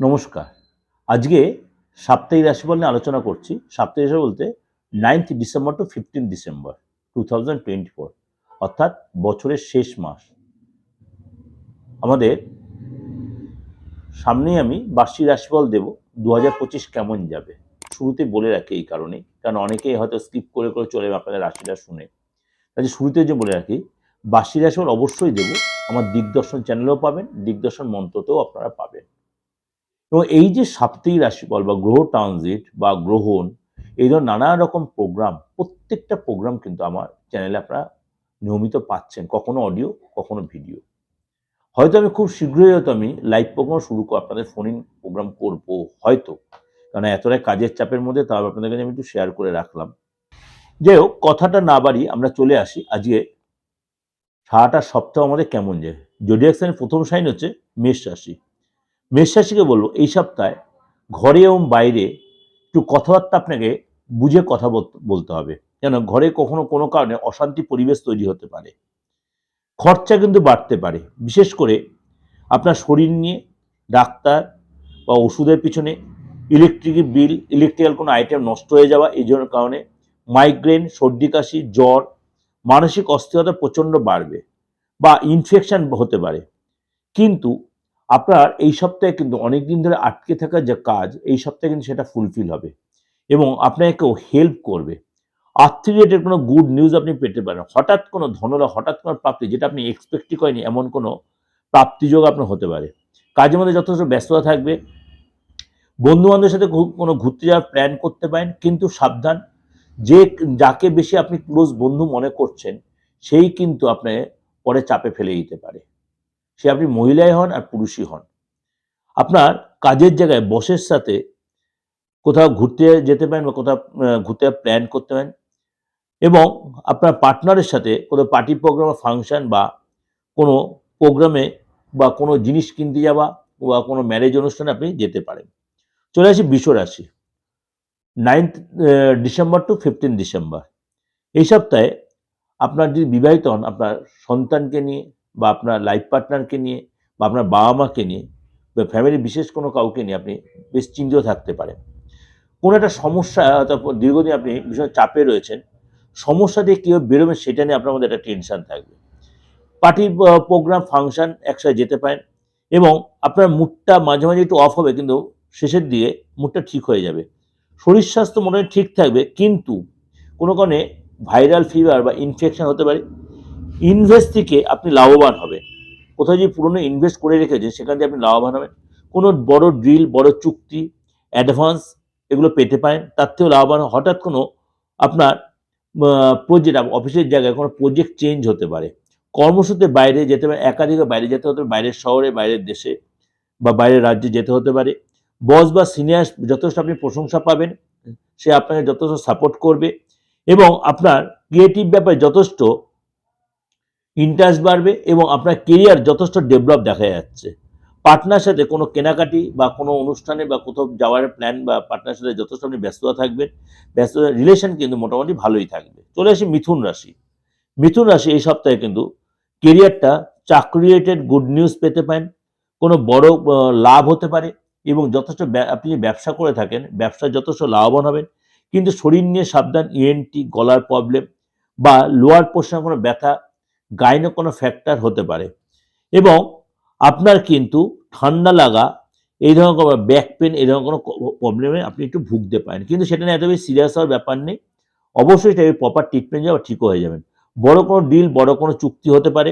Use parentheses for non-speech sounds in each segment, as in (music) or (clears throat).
নমস্কার। আজকে সাপ্তাহিক রাশিফল নিয়ে আলোচনা করছি। সাপ্তাহিক রাশি বলতে ninth December to fifteen December two thousand twenty four অর্থাৎ বছরের শেষ মাস। আমাদের সামনেই আমি বার্ষিক রাশিফল দেব দু হাজার পঁচিশ কেমন যাবে? শুরুতে বলে রাখি এই কারণে, কারণ অনেকেই হয়তো স্কিপ করে করে চলে আপনাদের রাশিটা শুনে। কাজে শুরুতে যে বলে রাখি, বার্ষিক রাশিফল অবশ্যই দেব। আমার দিগদর্শন চ্যানেলেও পাবেন, দিগদর্শন মন্ত্রতেও আপনারা পাবেন। এবং এই যে সাপ্তাহিক রাশিফল বা গ্রহ ট্রানজিট বা গ্রহণ, এই ধরনের নানা রকম প্রোগ্রাম প্রত্যেকটা প্রোগ্রাম কিন্তু আমার চ্যানেলে আপনারা নিয়মিত পাচ্ছেন, কখনো অডিও কখনো ভিডিও হয়তো আমি খুব শীঘ্রই হয়তো আমি লাইভ প্রোগ্রাম শুরু করব আপনাদের ফোন ইন প্রোগ্রাম করব, হয়তো। কারণ এতটাই কাজের চাপের মধ্যে তাও আপনাদের কাছে আমি একটু শেয়ার করে রাখলাম। যাই হোক, কথাটা না বাড়ি আমরা চলে আসি আজকে। সারাটা সপ্তাহ আমাদের কেমন যায় জোডিয়াক সাইনের প্রথম সাইন হচ্ছে মেষ রাশি। মেষ রাশিকে বলব, এই সপ্তাহে ঘরে এবং বাইরে একটু কথাবার্তা আপনাকে বুঝে কথা বলতে- হবে। কেন? ঘরে কখনো কোনো কারণে অশান্তি পরিবেশ তৈরি হতে পারে। খরচা কিন্তু বাড়তে পারে। বিশেষ করে আপনার শরীর নিয়ে, ডাক্তার বা ওষুধের পিছনে ইলেকট্রিক বিল ইলেকট্রিক্যাল কোনো আইটেম নষ্ট হয়ে যাওয়া, এই জন্য কারণে মাইগ্রেন সর্দি কাশি, জ্বর, মানসিক অস্থিরতা প্রচণ্ড বাড়বে বা ইনফেকশান হতে পারে। কিন্তু আপনার এই সপ্তাহে কিন্তু অনেক দিন ধরে আটকে থাকা যে কাজ, এই সপ্তাহে কিন্তু সেটা ফুলফিল হবে এবং আপনাকে কেউ হেল্প করবে। আর্থিক রিলেটেড কোনো গুড নিউজ আপনি পেতে পারেন। হঠাৎ কোনো ধনলা হঠাৎ কোনো প্রাপ্তি যেটা আপনি এক্সপেক্টই করেনি এমন কোনো প্রাপ্তিযোগ আপনার হতে পারে। কাজের মধ্যে যথেষ্ট ব্যস্ততা থাকবে। বন্ধু বান্ধবের সাথে কোনো ঘুরতে যাওয়ার প্ল্যান করতে পারেন, কিন্তু সাবধান। যে যাকে বেশি আপনি ক্লোজ বন্ধু মনে করছেন, সেই কিন্তু আপনার পরে চাপে ফেলে দিতে পারে। সে আপনি মহিলাই হন আর পুরুষই হন। আপনার কাজের জায়গায় বসের সাথে কোথাও ঘুরতে যেতে পারেন বা কোথাও ঘুরতে প্ল্যান করতে পারেন এবং আপনার পার্টনারের সাথে কোনো পার্টি প্রোগ্রাম ফাংশন বা কোনো প্রোগ্রামে বা কোনো জিনিস কিনতে যাওয়া বা কোনো ম্যারেজ অনুষ্ঠানে আপনি যেতে পারেন। চলে আসি বিশ্ব রাশি। Ninth December to fifteen December এই সপ্তাহে আপনার যদি বিবাহিত হন, আপনার সন্তানকে নিয়ে বা আপনার লাইফ পার্টনারকে নিয়ে বা আপনার বাবা মাকে নিয়ে বা ফ্যামিলির বিশেষ কোনো কাউকে নিয়ে আপনি বেশ চিন্তিত থাকতে পারেন। কোনো একটা সমস্যা দীর্ঘদিন আপনি ভীষণ চাপে রয়েছেন, সমস্যা দিয়ে কীভাবে বেরোবেন সেটা নিয়ে আপনার মধ্যে একটা টেনশন থাকবে। পার্টি প্রোগ্রাম ফাংশন একসাথে যেতে পারেন এবং আপনার মুডটা মাঝে মাঝে একটু অফ হবে কিন্তু শেষের দিকে মুডটা ঠিক হয়ে যাবে। শরীর স্বাস্থ্য মোটামুটি ঠিক থাকবে কিন্তু কোনো কারণে ভাইরাল ফিভার বা ইনফেকশন হতে পারে। ইনভেস্ট থেকে আপনি লাভবান হবেন। কোথাও যে পুরনো ইনভেস্ট করে রেখেছেন, সেখান থেকে আপনি লাভবান হবেন। কোনো বড় ড্রিল বড় চুক্তি অ্যাডভান্স এগুলো পেতে পারেন, তার থেকেও লাভবান হঠাৎ কোনো আপনার প্রজেক্ট অফিসের জায়গায় কোনো প্রজেক্ট চেঞ্জ হতে পারে। কর্মসূত্রে বাইরে যেতে পারে, একাধিক বাইরে যেতে হতে পারে, বাইরের শহরে, বাইরের দেশে বা বাইরের রাজ্যে যেতে হতে পারে। বস বা সিনিয়র যথেষ্ট আপনি প্রশংসা পাবেন, সে আপনাকে যথেষ্ট সাপোর্ট করবে এবং আপনার ক্রিয়েটিভ ব্যাপারে যথেষ্ট ইন্টারেস্ট বাড়বে এবং আপনার কেরিয়ার যথেষ্ট ডেভেলপ দেখা যাচ্ছে। পার্টনার সাথে কোনো কেনাকাটি বা কোনো অনুষ্ঠানে বা কোথাও যাওয়ার প্ল্যান বা পার্টনার সাথে যথেষ্ট আপনি ব্যস্ততা থাকবেন। ব্যস্ততা রিলেশন কিন্তু মোটামুটি ভালোই থাকবে। চলে আসি মিথুন রাশি। মিথুন রাশি এই সপ্তাহে কিন্তু কেরিয়ারটা চাকরি রিলেটেড গুড নিউজ পেতে পারেন। কোনো বড় লাভ হতে পারে এবং যথেষ্ট আপনি ব্যবসা করে থাকেন ব্যবসায় যথেষ্ট লাভবান হবেন। কিন্তু শরীর নিয়ে সাবধান ইএনটি গলার প্রবলেম বা লোয়ার পোর্শনে কোনো ব্যথা গাইনো কোনো ফ্যাক্টর হতে পারে। এবং আপনার কিন্তু ঠান্ডা লাগা, এই ধরনের কোনো ব্যাক পেন এই ধরনের কোনো প্রবলেমে আপনি একটু ভুগতে পারেন। কিন্তু সেটা নিয়ে এত বেশি সিরিয়াস হওয়ার ব্যাপার নেই। অবশ্যই সেটা প্রপার ট্রিটমেন্ট যাওয়া ঠিক হয়ে যাবেন। বড় কোনো ডিল বড় কোনো চুক্তি হতে পারে।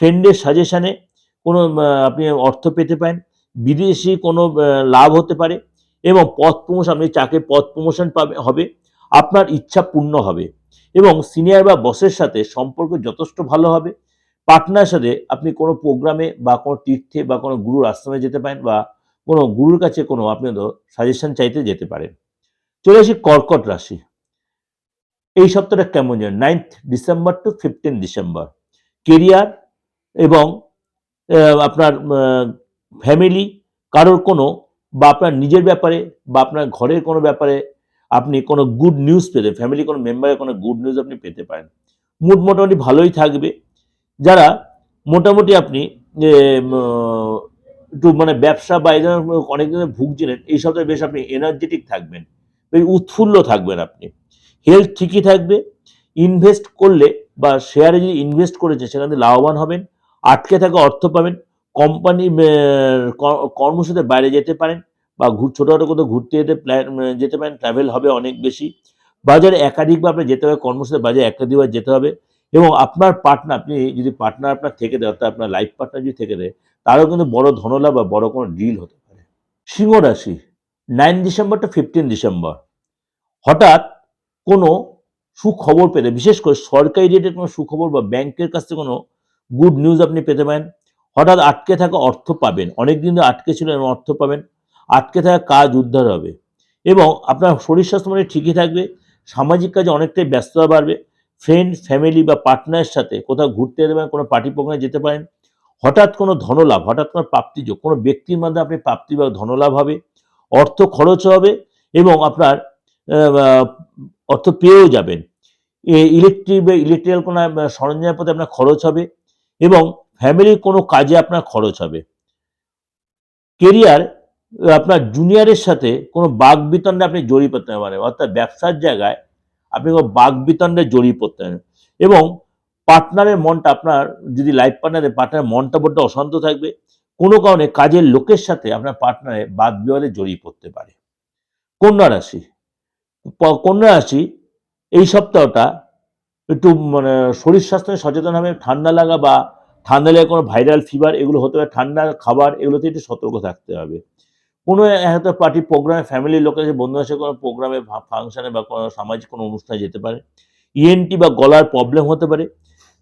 ফ্রেন্ডের সাজেশানে কোনো আপনি অর্থ পেতে পারেন। বিদেশি কোনো লাভ হতে পারে। এবং পথ প্রমোশন আপনি চাকরির পথ প্রমোশন পাবে, হবে। আপনার ইচ্ছা পূর্ণ হবে এবং সিনিয়র বা বসের সাথে সম্পর্ক যথেষ্ট ভালো হবে। পার্টনার সাথে আপনি কোনো প্রোগ্রামে বা কোনো তীর্থে বা কোনো গুরুর আশ্রমে যেতে পারেন বা কোনো গুরুর কাছে কোনো আপনি সাজেশন চাইতে যেতে পারেন। চলে আসি কর্কট রাশি। এই সপ্তাহটা কেমন যায় ninth December to fifteen December career এবং আপনার ফ্যামিলি কারোর কোনো বা আপনার নিজের ব্যাপারে বা আপনার ঘরের কোনো ব্যাপারে আপনি কোনো গুড নিউজ পেতে ফ্যামিলি কোনো মেম্বারের কোনো গুড নিউজ আপনি পেতে পারেন। মুড মোটামুটি ভালোই থাকবে। যারা মোটামুটি আপনি একটু মানে ব্যবসা বা এই অনেক দিনের ভুগছিলেন, এই সপ্তাহে বেশ আপনি এনার্জেটিক থাকবেন, বেশ উৎফুল্ল থাকবেন আপনি। হেলথ ঠিকই থাকবে। ইনভেস্ট করলে বা শেয়ারে যদি ইনভেস্ট করেছে সেখান থেকে লাভবান হবেন, আটকে থাকা অর্থ পাবেন কোম্পানি কর্মসূচিতে বাইরে যেতে পারেন বা ঘুর ছোটোখাটো কোথাও ঘুরতে যেতে প্ল্যান যেতে পারেন ট্রাভেল হবে অনেক বেশি। বাজারে একাধিকবার আপনার যেতে হবে কর্মসূচিতে বাজারে একাধিকবার যেতে হবে। এবং আপনার পার্টনার আপনি যদি পার্টনার আপনার থেকে দেয় অর্থাৎ আপনার লাইফ পার্টনার যদি থেকে দেয়, তারও কিন্তু বড় ধনলাভ বা বড় কোনো ডিল হতে পারে। সিংহ রাশি nine December to fifteen December হঠাৎ কোনো সুখবর পেতে, বিশেষ করে সরকারি রেটের কোনো সুখবর বা ব্যাংকের কাছ থেকে কোনো গুড নিউজ আপনি পেতে পারেন। হঠাৎ আটকে থাকা অর্থ পাবেন অনেক দিন ধরে আটকে ছিল এমন অর্থ পাবেন। আটকে থাকা কাজ উদ্ধার হবে। এবং আপনার শরীর স্বাস্থ্য মানে ঠিকই থাকবে, সামাজিক কাজে অনেকটাই ব্যস্ততা বাড়বে ফ্রেন্ড ফ্যামিলি বা পার্টনারের সাথে কোথাও ঘুরতে যেতে পারেন কোনো পার্টি প্রোগ্রামে যেতে পারেন, হঠাৎ কোনো ধনলাভ, হঠাৎ কোনো প্রাপ্তিযোগ, কোনো ব্যক্তির মাধ্যমে আপনি প্রাপ্তি বা ধনলাভ হবে, অর্থ খরচ হবে এবং আপনার অর্থ পেয়েও যাবেন। ইলেকট্রিক বা ইলেকট্রিক্যাল কোনো সরঞ্জামের প্রতি আপনার খরচ হবে এবং ফ্যামিলির কোনো কাজে আপনার খরচ হবে। কেরিয়ার আপনার জুনিয়রের সাথে কোনো বাঘ বিতণ্ডে আপনি জড়িয়ে পড়তে পারেন, অর্থাৎ ব্যবসার জায়গায় আপনি কোনো বাঘ বিতণ্ডে জড়িয়ে পড়তে পারেন। এবং পার্টনারের মনটা আপনার, যদি লাইফ পার্টনারের পার্টনারের মনটা বড্ড অশান্ত থাকবে, কোনো কারণে কাজের লোকের সাথে আপনার পার্টনারে বাদ বিবাদে জড়িয়ে পড়তে পারে। কন্যা রাশি কন্যা রাশি, এই সপ্তাহটা একটু মানে শরীর স্বাস্থ্য সচেতন হবে, ঠান্ডা লাগা বা ঠান্ডা লেগে কোনো ভাইরাল ফিভার এগুলো হতে পারে ঠান্ডা খাবার, এগুলোতে একটু সতর্ক থাকতে হবে। কোনো হয়তো পার্টি প্রোগ্রামে ফ্যামিলির লোকের বন্ধুদের সাথে কোনো প্রোগ্রামে ফাংশনে বা কোনো সামাজিক কোনো অনুষ্ঠানে যেতে পারে। ইএনটি বা গলার প্রবলেম হতে পারে।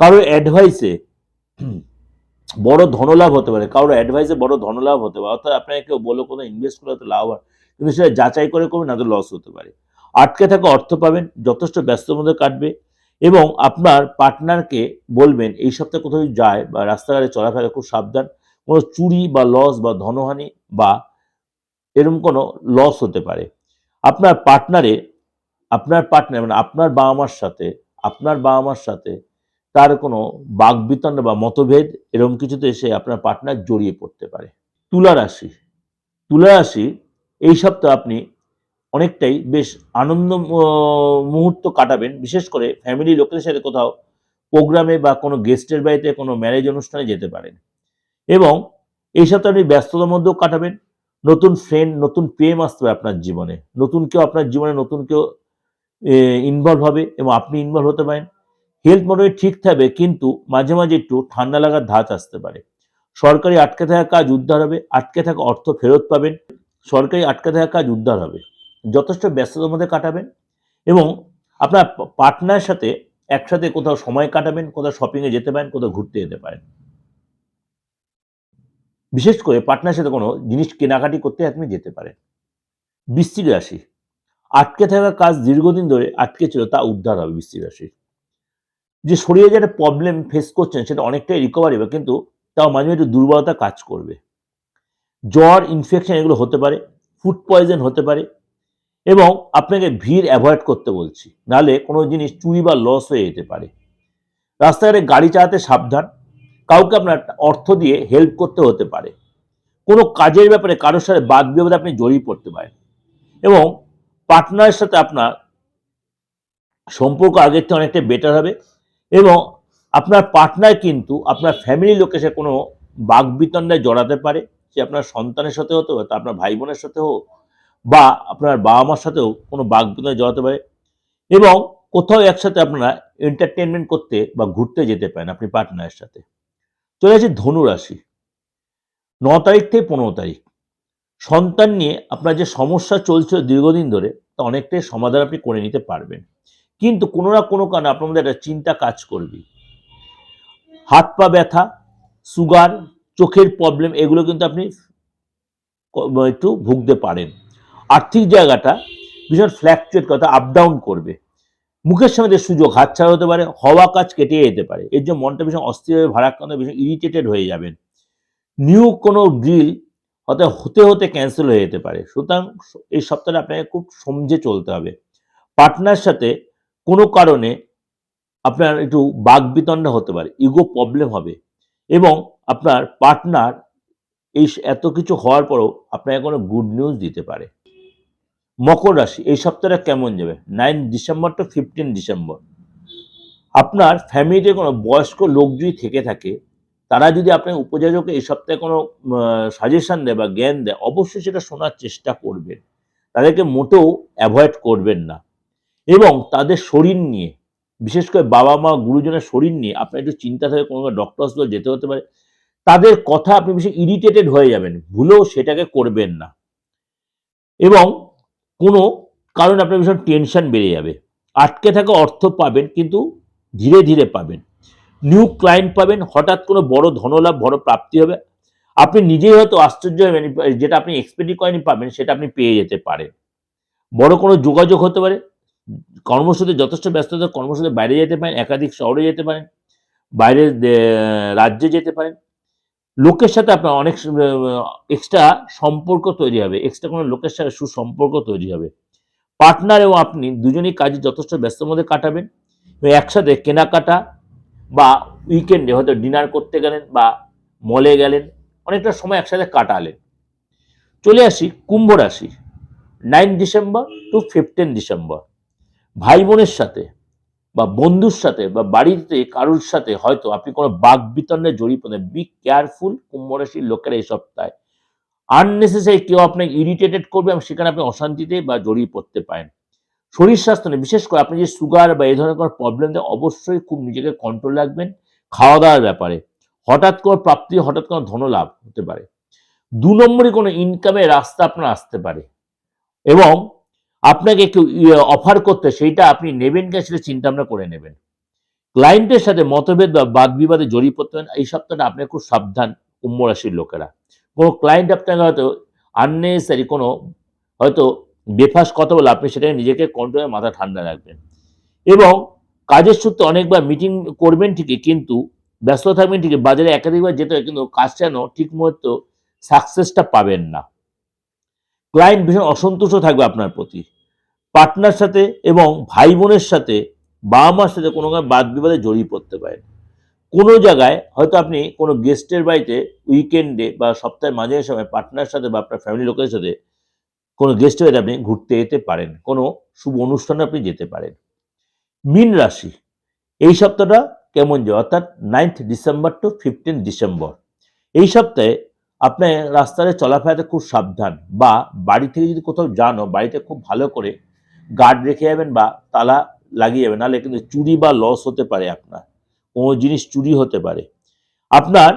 কারও অ্যাডভাইসে বড় ধনলাভ হতে পারে। কারোর অ্যাডভাইসে বড় ধনলাভ হতে পারে। অর্থাৎ আপনাকে কেউ বলো কোনো ইনভেস্ট করে হয়তো লাভ হয়। কিন্তু সেটা যাচাই করে করবেন, না তো লস হতে পারে। আটকে থাকা অর্থ পাবেন, যথেষ্ট ব্যস্ততার মধ্যে কাটবে এবং আপনার পার্টনারকে বলবেন, এই সপ্তাহে কোথাও যায় বা রাস্তাঘাটে চলাফেরা খুব সাবধান। কোনো চুরি বা লস বা ধনহানি বা এরকম কোনো লস হতে পারে। আপনার পার্টনারে আপনার পার্টনার মানে আপনার বাবা মার সাথে, আপনার বাবা মার সাথে তার কোনো বাগবিতণ্ড বা মতভেদ এরকম কিছুতে এসে আপনার পার্টনার জড়িয়ে পড়তে পারে। তুলা রাশি তুলা রাশি, এই সপ্তাহে আপনি অনেকটাই বেশ আনন্দ মুহূর্ত কাটাবেন। বিশেষ করে ফ্যামিলি লোকেদের সাথে কোথাও প্রোগ্রামে বা কোনো গেস্টের বাড়িতে কোনো ম্যারেজ অনুষ্ঠানে যেতে পারেন। এবং এই সপ্তাহে আপনি ব্যস্ততার মধ্যেও কাটাবেন। নতুন ফ্রেন্ড নতুন প্রেম আসতে আপনার জীবনে। নতুন কেউ আপনার জীবনে নতুন কেউ ইনভলভ হবে এবং আপনি ইনভলভ হতে পারেন। হেলথ মোটামুটি ঠিক থাকবে, কিন্তু মাঝে মাঝে একটু ঠান্ডা লাগার ধাঁচ আসতে পারে। সরকারি আটকে থাকা কাজ উদ্ধার হবে, আটকে থাকা অর্থ ফেরত পাবেন। সরকারি আটকে থাকা কাজ উদ্ধার হবে। যথেষ্ট ব্যস্ততার মধ্যে কাটাবেন এবং আপনার পার্টনারের সাথে একসাথে কোথাও সময় কাটাবেন, কোথাও শপিংয়ে যেতে পারেন, কোথাও ঘুরতে যেতে পারেন। বিশেষ করে পার্টনারের সাথে কোনো জিনিস কেনাকাটি করতে আপনি যেতে পারেন। বৃশ্চিক রাশি। আটকে থাকা কাজ দীর্ঘদিন ধরে আটকে ছিল, তা উদ্ধার হবে বৃশ্চিক রাশির যে শরীরে যে একটা প্রবলেম ফেস করছেন, সেটা অনেকটাই রিকভারি হবে, কিন্তু তাও মাঝে মাঝে দুর্বলতা কাজ করবে। জ্বর ইনফেকশন এগুলো হতে পারে ফুড পয়জন হতে পারে, এবং আপনাকে ভিড় অ্যাভয়েড করতে বলছি। নাহলে কোনো জিনিস চুরি বা লস হয়ে যেতে পারে। রাস্তাঘাটে গাড়ি চালাতে সাবধান কাউকে আপনার অর্থ দিয়ে হেল্প করতে হতে পারে। কোনো কাজের ব্যাপারে কারোর সাথে বাদ বিবাদে আপনি জড়িয়ে পড়তে পারেন। এবং পার্টনারের সাথে আপনার সম্পর্ক আগের থেকে অনেকটা বেটার হবে এবং আপনার পার্টনার কিন্তু আপনার ফ্যামিলির লোকের সাথে কোনো বাগবিতণ্ডায় জড়াতে পারে। সে আপনার সন্তানের সাথে হতে তা আপনার ভাই বোনের সাথে হোক বা আপনার বাবা মার সাথেও কোনো বাগবিতণ্ডায় জড়াতে পারে। এবং কোথাও একসাথে আপনারা এন্টারটেনমেন্ট করতে বা ঘুরতে যেতে পারেন আপনি পার্টনারের সাথে। চলে আসি ধনুরাশি ন তারিখ থেকে পনেরো তারিখ। সন্তান নিয়ে আপনার যে সমস্যা চলছে দীর্ঘদিন ধরে, তা অনেকটাই সমাধান আপনি করে নিতে পারবেন। কিন্তু কোনো না কোনো কারণে আপনার মধ্যে একটা চিন্তা কাজ করবে। হাত পা ব্যথা, সুগার, চোখের প্রবলেম এগুলো কিন্তু আপনি একটু ভুগতে পারেন। আর্থিক জায়গাটা ভীষণ ফ্ল্যাকচুয়েট কথা আপ ডাউন করবে। মুখের সামনে যে সুযোগ হাতছাড়া হতে পারে, হওয়া কাজ কেটে যেতে পারে। এর জন্য মনটা ভীষণ অস্থির হয়ে, ভারাক্রান্ত, ভীষণ ইরিটেটেড হয়ে যাবেন। নিউ কোনো ডিল হয়তো হতে হতে ক্যান্সেল হয়ে যেতে পারে। সুতরাং এই সপ্তাহে আপনাকে খুব সমঝে চলতে হবে। পার্টনার সাথে কোনো কারণে আপনার একটু বাগবিতণ্ডা হতে পারে ইগো প্রবলেম হবে এবং আপনার পার্টনার এই এত কিছু হওয়ার পরও আপনাকে কোনো গুড নিউজ দিতে পারে। মকর রাশি, এই সপ্তাহটা কেমন যাবে? Nine December to fifteen December আপনার ফ্যামিলিতে কোনো বয়স্ক লোক যদি থেকে থাকে, তারা যদি আপনার উপযোজকে এই সপ্তাহে কোনো সাজেশন দেয় বা জ্ঞান দেয়, অবশ্যই সেটা শোনার চেষ্টা করবেন। তাদেরকে মোটেও অ্যাভয়েড করবেন না। এবং তাদের শরীর নিয়ে, বিশেষ করে বাবা মা, গুরুজনের শরীর নিয়ে আপনার একটু চিন্তা থাকে, কোনো ডক্টর হসপিটাল যেতে হতে পারে, তাদের কথা আপনি বেশি ইরিটেটেড হয়ে যাবেন, ভুলেও সেটাকে করবেন না। এবং কোনো কারণে আপনার ভীষণ টেনশন বেড়ে যাবে। আটকে থাকা অর্থ পাবেন, কিন্তু ধীরে ধীরে পাবেন। নিউ ক্লায়েন্ট পাবেন, হঠাৎ কোনো বড় ধনলাভ, বড় প্রাপ্তি হবে। আপনি নিজেই হয়তো আশ্চর্য হবেন যেটা আপনি এক্সপেক্টই করেনি পাবেন, সেটা আপনি পেয়ে যেতে পারেন। বড় কোনো যোগাযোগ হতে পারে। কর্মসূত্রে যথেষ্ট ব্যস্ততা, কর্মসূত্রে বাইরে যেতে পারেন, একাধিক শহরে যেতে পারেন, বাইরের রাজ্যে যেতে পারেন। লোকের সাথে আপনার অনেক এক্সট্রা সম্পর্ক তৈরি হবে। এক্সট্রা কোনো লোকের সাথে সুসম্পর্ক তৈরি হবে। পার্টনার এবং আপনি দুজনেই কাজে যথেষ্ট ব্যস্তর মধ্যে কাটাবেন। একসাথে কেনাকাটা বা উইকেন্ডে হয়তো ডিনার করতে গেলেন বা মলে গেলেন, অনেকটা সময় একসাথে কাটালেন। চলে আসি কুম্ভ রাশি। Nine December to fifteen December ভাই বোনের সাথে বা বন্ধুর সাথে বা বাড়িতে কারোর সাথে হয়তো আপনি কোনো বাঘ বিতরণে জড়িয়ে পড়েন বি কেয়ারফুল কুম্ভ রাশির লোকেরা এই সপ্তাহে আননেসেসারি কেউ আপনাকে ইরিটেটেড করবে এবং সেখানে আপনি অশান্তিতে বা জড়িয়ে পড়তে পারেন। শরীর স্বাস্থ্য নিয়ে, বিশেষ করে আপনি যে সুগার বা এই ধরনের কোনো প্রবলেম দেয় অবশ্যই খুব নিজেকে কন্ট্রোল রাখবেন খাওয়া দাওয়ার ব্যাপারে। হঠাৎ কোনো প্রাপ্তি, হঠাৎ কোনো ধনলাভ হতে পারে। দু নম্বরে কোনো ইনকামের রাস্তা আপনার আসতে পারে। এবং আপনাকে কেউ অফার করতে, সেইটা আপনি নেবেন কিনা সেটা চিন্তা ভাবনা করে নেবেন। ক্লায়েন্টের সাথে মতভেদ বা বাদ বিবাদে জড়িয়ে পড়তে পারেন এই সপ্তাহটা আপনি খুব সাবধান কুম্ভ রাশির লোকেরা। কোনো ক্লায়েন্ট আপনাকে হয়তো আননেসারি কোনো, হয়তো বেফাস কথা বলে আপনি সেটাকে নিজেকে কন্ট্রোলে মাথা ঠান্ডা রাখবেন। এবং কাজের সূত্রে অনেকবার মিটিং করবেন ঠিকই, কিন্তু ব্যস্ত থাকবেন ঠিকই, বাজারে একাধিকবার যেতে হয়, কিন্তু কাজটা যেন ঠিক মতো সাকসেসটা পাবেন না। ক্লায়েন্ট ভীষণ অসন্তুষ্ট থাকবে আপনার প্রতি। পার্টনার সাথে এবং ভাই বোনের সাথে বাবা মার সাথে কোনো বাদ বিবাদে জড়িয়ে পড়তে পারেন। কোনো জায়গায় হয়তো আপনি কোনো গেস্টের বাড়িতে উইকেন্ডে বা সপ্তাহের মাঝে সময় পার্টনার সাথে বা আপনার ফ্যামিলি লোকের সাথে কোনো গেস্টের বাড়িতে আপনি ঘুরতে যেতে পারেন। কোনো শুভ অনুষ্ঠানে আপনি যেতে পারেন। মিন রাশি, এই সপ্তাহটা কেমন যাবে অর্থাৎ ninth December to fifteen December এই সপ্তাহে আপনি রাস্তায় চলাফেরাতে খুব সাবধান বা বাড়ি থেকে যদি কোথাও যানও বাড়িতে খুব ভালো করে গার্ড রেখে যাবেন বা তালা লাগিয়ে যাবেন নাহলে কিন্তু চুরি বা লস হতে পারে আপনার। কোনো জিনিস চুরি হতে পারে। আপনার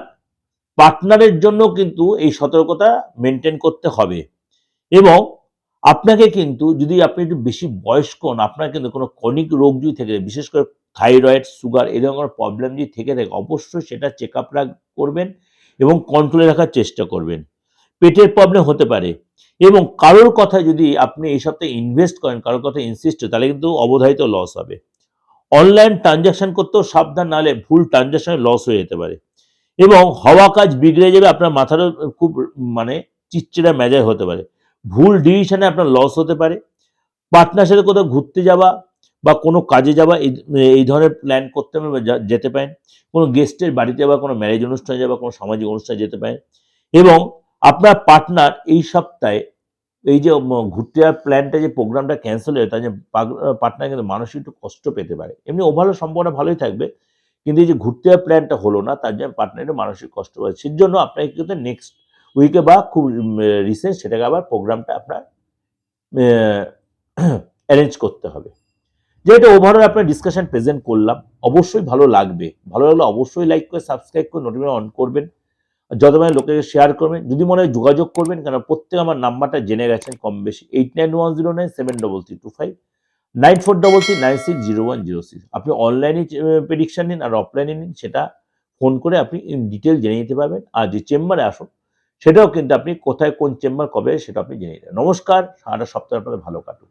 পার্টনারের জন্য কিন্তু এই সতর্কতা মেনটেন করতে হবে। এবং আপনাকে কিন্তু যদি আপনি একটু বেশি বয়স্ক হন আপনার কিন্তু কোনো কনিক রোগ যদি থেকে থাকে, বিশেষ করে থাইরয়েড সুগার এরকম কোনো প্রবলেম যদি থেকে থাকে অবশ্যই সেটা চেক আপ করবেন। এবং কন্ট্রোলে রাখার চেষ্টা করবেন। পেটের প্রবলেম হতে পারে। এবং কারোর কথা যদি আপনি এই সপ্তাহে ইনভেস্ট করেন, কারোর কথা ইনসিস্ট তাহলে কিন্তু অবধারিত লস হবে। অনলাইন ট্রানজাকশন করতেও সাবধান নাহলে ভুল ট্রানজাকশনে লস হয়ে যেতে পারে। এবং হওয়া কাজ বিগড়ে যাবে, আপনার মাথারও খুব মানে চিচ্চিড়া মেজাজ হতে পারে। ভুল ডিসিশনে আপনার লস হতে পারে। পার্টনার সাথে কোথাও ঘুরতে যাওয়া বা কোনো কাজে যাওয়া, এই এই ধরনের প্ল্যান করতে যা- যেতে পারেন। কোনো গেস্টের বাড়িতে বা কোনো ম্যারেজ অনুষ্ঠানে যাওয়া কোনো সামাজিক অনুষ্ঠানে যেতে পারেন। এবং আপনার পার্টনার এই সপ্তাহে, এই যে ঘুরতে যাওয়ার প্ল্যানটা যে প্রোগ্রামটা ক্যান্সেল হয়ে তার যে পার্টনার কিন্তু মানসিক একটু কষ্ট পেতে পারে। এমনি ওভারঅল সম্পর্কটা ভালোই থাকবে। কিন্তু এই যে ঘুরতে যাওয়ার প্ল্যানটা হলো না, তার জন্য পার্টনার একটু মানসিক কষ্ট পাবে। সেই জন্য আপনাকে কিন্তু নেক্সট উইকে বা খুব রিসেন্ট সেটাকে আবার প্রোগ্রামটা আপনার অ্যারেঞ্জ (clears throat) করতে হবে। যেটা ওভারঅল আপনার ডিসকাশন প্রেজেন্ট করলাম, অবশ্যই ভালো লাগবে। ভালো লাগলে অবশ্যই লাইক করে সাবস্ক্রাইব করে নোটিফিকেশন অন করবেন। যত মানে লোকেকে শেয়ার করবেন, যদি মনে হয় যোগাযোগ করবেন কেন প্রত্যেক আমার নাম্বারটা জেনে গেছেন কম বেশি eight nine one zero nine seven double three two five nine four double three nine six zero one zero six আপনি অনলাইনে প্রেডিকশান নিন আর অফলাইনে নিন, সেটা ফোন করে আপনি ডিটেল জেনে নিতে পারবেন। আর যে চেম্বারে আসুন, সেটাও কিন্তু আপনি কোথায়, কোন চেম্বার কবে, সেটা আপনি জেনে নিতে নমস্কার, সারাটা সপ্তাহে আপনাদের ভালো কাটুক।